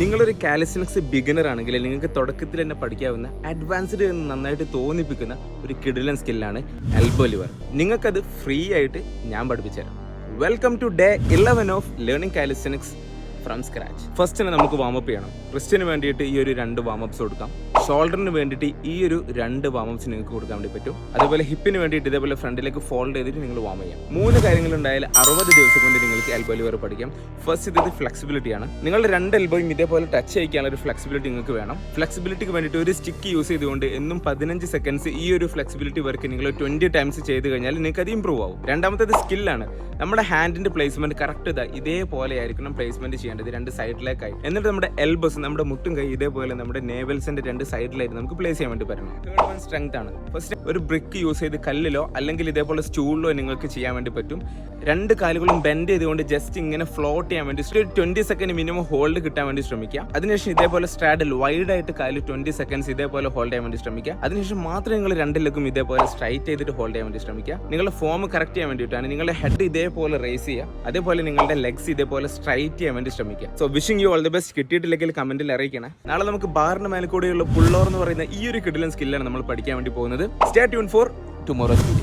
നിങ്ങളൊരു കാലിസ്റ്റിക്സ് ബിഗിനർ ആണെങ്കിൽ നിങ്ങൾക്ക് തുടക്കത്തിൽ തന്നെ പഠിക്കാവുന്ന അഡ്വാൻസ്ഡ് എന്ന് നന്നായിട്ട് തോന്നിപ്പിക്കുന്ന ഒരു കിഡിലൻ സ്കില്ലാണ് എൽബോ ലിവർ നിങ്ങൾക്കത് ഫ്രീ ആയിട്ട് ഞാൻ പഠിപ്പിച്ചു തരാം welcome to day eleven of learning calisthenics from scratch first തന്നെ നമുക്ക് വാമപ്പ് ചെയ്യണം. ക്രിസ്റ്റിന് വേണ്ടിയിട്ട് ഈ ഒരു രണ്ട് വാമപ്സ് കൊടുക്കാം. ഷോൾഡറിന് വേണ്ടിയിട്ട് ഈ ഒരു രണ്ട് വാമപ്സ് നിങ്ങൾക്ക് കൊടുക്കാൻ വേണ്ടി പറ്റും. അതുപോലെ ഹിപ്പിന് വേണ്ടിയിട്ട് ഇതേപോലെ ഫ്രണ്ടിലേക്ക് ഫോൾഡ് ചെയ്തിട്ട് നിങ്ങൾ വാം ചെയ്യാം. മൂന്ന് കാര്യങ്ങൾ ഉണ്ടായാൽ അറുപത് ദിവസം കൊണ്ട് നിങ്ങൾക്ക് എൽബോ ലിവർ പഠിക്കാം. ഫസ്റ്റ് ഇത് ഫ്ലെക്സിബിലിറ്റി ആണ്. നിങ്ങളുടെ രണ്ട് എൽബോയും ഇതേപോലെ ടച്ച് ചെയ്യിക്കാനുള്ള ഒരു ഫ്ലെക്സിബിലിറ്റി നിങ്ങൾക്ക് വേണം. ഫ്ലെക്സിബിലിറ്റിക്ക് വേണ്ടിയിട്ട് ഒരു സ്റ്റിക്ക് യൂസ് ചെയ്തുകൊണ്ട് എന്നും പതിനഞ്ച് സെക്കൻഡ്സ് ഈ ഒരു ഫ്ലെക്സിബിലിറ്റി വർക്ക് നിങ്ങൾ ട്വന്റി ടൈംസ് ചെയ്ത് കഴിഞ്ഞാൽ നിങ്ങൾക്ക് അത് ഇമ്പ്രൂവ് ആവും. രണ്ടാമത്തേത് സ്കില്ലാണ് നമ്മുടെ ഹാൻഡിന്റെ പ്ലേസ്മെന്റ് കറക്റ്റ് ഇതാ. ഇതേപോലെ ആയിരിക്കണം പ്ലേസ്മെന്റ് ചെയ്യേണ്ടത്. രണ്ട് സൈഡിലേക്കായി. എന്നിട്ട് നമ്മുടെ എൽബസ് നമ്മുടെ മുട്ടും കൈ ഇതേപോലെ നമ്മുടെ നേവൽസിന്റെ രണ്ട് സൈഡിലായിട്ട് നമുക്ക് പ്ലേസ് ചെയ്യാൻ വേണ്ടി പറ്റണം. വൺ സ്ട്രെങ്ത് ആണ്. ഫസ്റ്റ് ഒരു ബ്രിക്ക് യൂസ് ചെയ്ത് കല്ലിലോ അല്ലെങ്കിൽ ഇതേപോലെ സ്റ്റൂളിലോ നിങ്ങൾക്ക് ചെയ്യാൻ വേണ്ടി പറ്റും. രണ്ട് കാലുകളും ബെൻഡ് ചെയ്തുകൊണ്ട് ജസ്റ്റ് ഇങ്ങനെ ഫ്ലോട്ട് ചെയ്യാൻ വേണ്ടി ഒരു ട്വന്റി സെക്കൻഡ് മിനിമം ഹോൾഡ് കിട്ടാൻ വേണ്ടി ശ്രമിക്കുക. അതിനുശേഷം ഇതേപോലെ സ്ട്രാഡിൽ വൈഡ് ആയിട്ട് കാൽ ട്വന്റി സെക്കൻഡ്സ് ഇതേപോലെ ഹോൾഡ് ചെയ്യാൻ വേണ്ടി ശ്രമിക്കുക. അതിനുശേഷം മാത്രം നിങ്ങൾ രണ്ട് ലെഗും ഇതേപോലെ സ്ട്രൈറ്റ് ചെയ്തിട്ട് ഹോൾഡ് ചെയ്യാൻ വേണ്ടി ശ്രമിക്കുക. നിങ്ങളുടെ ഫോം കറക്റ്റ് ചെയ്യാൻ വേണ്ടിയിട്ടാണ്. നിങ്ങളുടെ ഹെഡ് ഇതേപോലെ റേസ് ചെയ്യുക. അതേപോലെ നിങ്ങളുടെ ലെഗ്സ് ഇതേപോലെ സ്ട്രൈറ്റ് ചെയ്യാൻ വേണ്ടി ശ്രമിക്കുക so wishing you all the best കിട്ടിയിട്ടില്ലെങ്കിൽ കമന്റിൽ അറിയിക്കണേ. നാളെ നമുക്ക് ബാറിന് മേലെ കൂടെയുള്ള പുള്ളോർ എന്ന് പറയുന്ന ഈ ഒരു കിടിലൻ സ്കില്ലാണ് നമ്മൾ പഠിക്കാൻ വേണ്ടി പോകുന്നത്. Stay tune for tomorrow's video